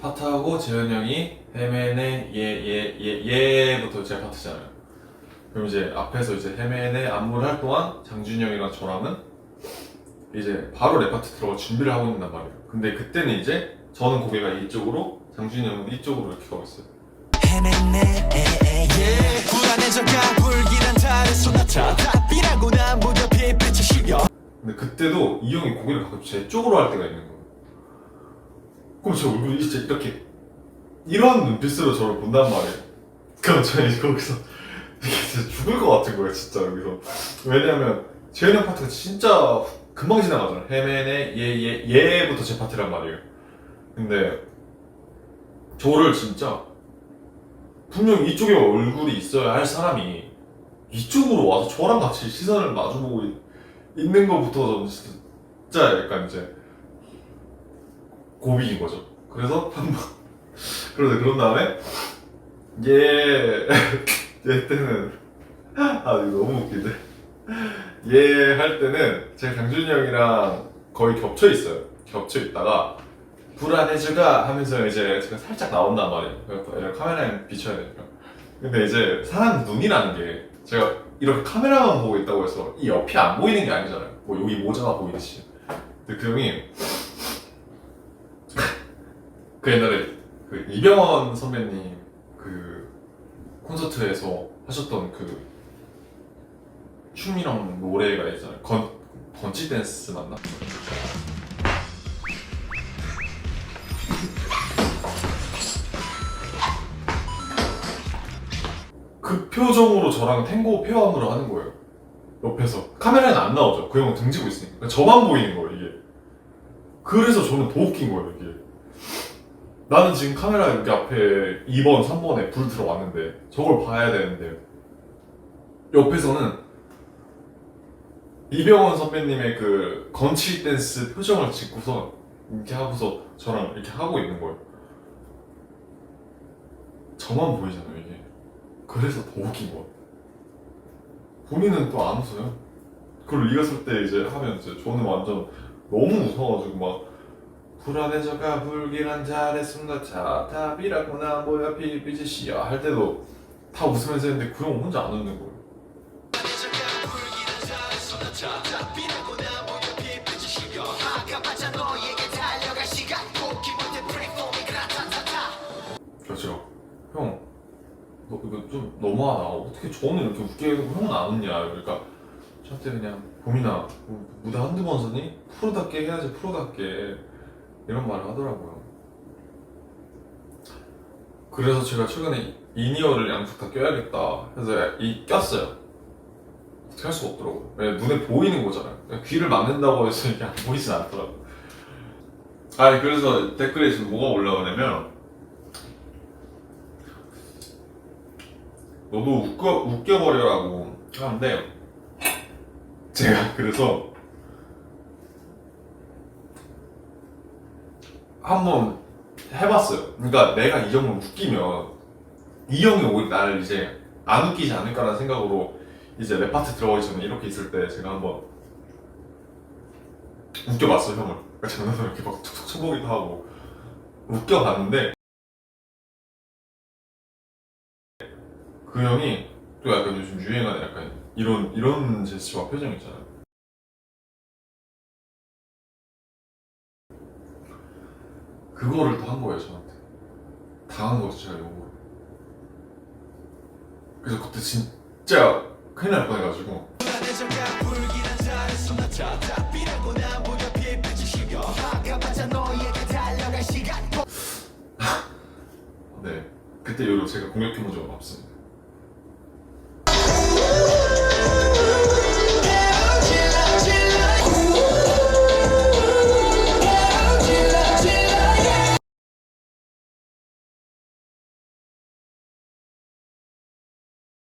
파트하고 재현 형이 헤맨의 예예예 예부터 제 파트잖아요. 그럼 이제 앞에서 이제 헤맨의 안무를 할 동안 장준이 형이랑 저랑은 이제 바로 랩 파트 들어갈 준비를 하고 있단 말이에요. 근데 그때는 이제 저는 고개가 이쪽으로 장준이 형은 이쪽으로 이렇게 가고 있어요. 헤맨네 에에에 불안해져가 불길한 달의 소나타 답이라고 난 무렵이 빛을 실려 근데 그때도 이 형이 고개를 가끔 제 쪽으로 할 때가 있는 거예요. 그럼 제 얼굴이 진짜 이렇게 이런 눈빛으로 저를 본단 말이에요. 그럼 저는 거기서 진짜 죽을 것 같은 거예요, 진짜 여기서. 왜냐면 재현 형 파트가 진짜 금방 지나가잖아요. 헤맨의 예예 예부터 제 파트란 말이에요. 근데 저를 진짜 분명 이쪽에 얼굴이 있어야 할 사람이 이쪽으로 와서 저랑 같이 시선을 마주보고 있- 있는 것부터 저는 진짜 약간 이제 고비인 거죠. 그래서 한번 그러다 그런 다음에 얘, 얘 때는 아 이거 너무 웃긴데 얘할 때는 제가 장준이 형이랑 거의 겹쳐 있어요. 겹쳐 있다가 불안해져가 하면서 이제 제가 살짝 나온단 말이에요. 얘를 카메라에 비춰야 되니까. 근데 이제 사람 눈이라는 게 제가 이렇게 카메라만 보고 있다고 해서 이 옆이 안 보이는 게 아니잖아요. 뭐 여기 모자가 보이듯이. 근데 그 형이 그 옛날에 그 이병헌 선배님 그 콘서트에서 하셨던 그 춤이랑 노래가 있잖아요. 건 건치 댄스 맞나? 그 표정으로 저랑 탱고 페어함으로 하는 거예요. 옆에서 카메라에는 안 나오죠. 그 형은 등지고 있으니까 저만 보이는 거예요 이게. 그래서 저는 더 웃긴 거예요 이게. 나는 지금 카메라 여기 앞에 2번, 3번에 불 들어왔는데 저걸 봐야 되는데 옆에서는 이병헌 선배님의 그 건치 댄스 표정을 짓고서 이렇게 하고서 저랑 이렇게 하고 있는 거예요. 저만 보이잖아요 이게. 그래서 더 웃긴 거야. 본인은 또 안 웃어요. 그리고 리허설 때 이제 하면 이제 저는 완전 너무 웃어가지고 막 불안해져가 불길한 자의 순간차 답이라구나 뭐야 비비지 씨야 할 때도 다 웃으면서 했는데 그 형 혼자 안 웃는 거예요. 그렇죠. 형, 너 이거 좀 너무하다. 어떻게 저는 이렇게 웃게 해놓고 형은 안 웃냐. 그러니까 저한테 그냥 봄이나 뭐 무대 한두 번 서니 프로답게 해야지 프로답게 이런 말을 하더라고요. 그래서 제가 최근에 이니어를 양쪽 다 껴야겠다 해서 이 꼈어요. 어떻게 할 수가 없더라고요. 눈에 보이는 거잖아요. 귀를 막는다고 해서 이게 안 보이진 않더라고요. 아니 그래서 댓글에 지금 뭐가 올라오냐면 너도 웃겨, 웃겨버려라고 하는데 제가 그래서 한번 해봤어요 그러니까 내가 이 정도 웃기면 이 형이 오히려 나를 이제 안 웃기지 않을까라는 생각으로 이제 랩 파트 들어가기 전에 이렇게 있을 때 제가 한번 웃겨봤어요 형을 그러니까 장난으로 이렇게 막 툭툭 쳐보기도 하고 웃겨봤는데 그 형이 또 약간 요즘 유행하는 약간 이런 이런 제스처와 표정 있잖아요. 그거를 또한 거예요 저한테. 당한 거죠 제가 욕으로. 그래서 그때 진짜 큰일 날 뻔해가지고 네 그때 이후로 제가 공격해본 적은 없습니다.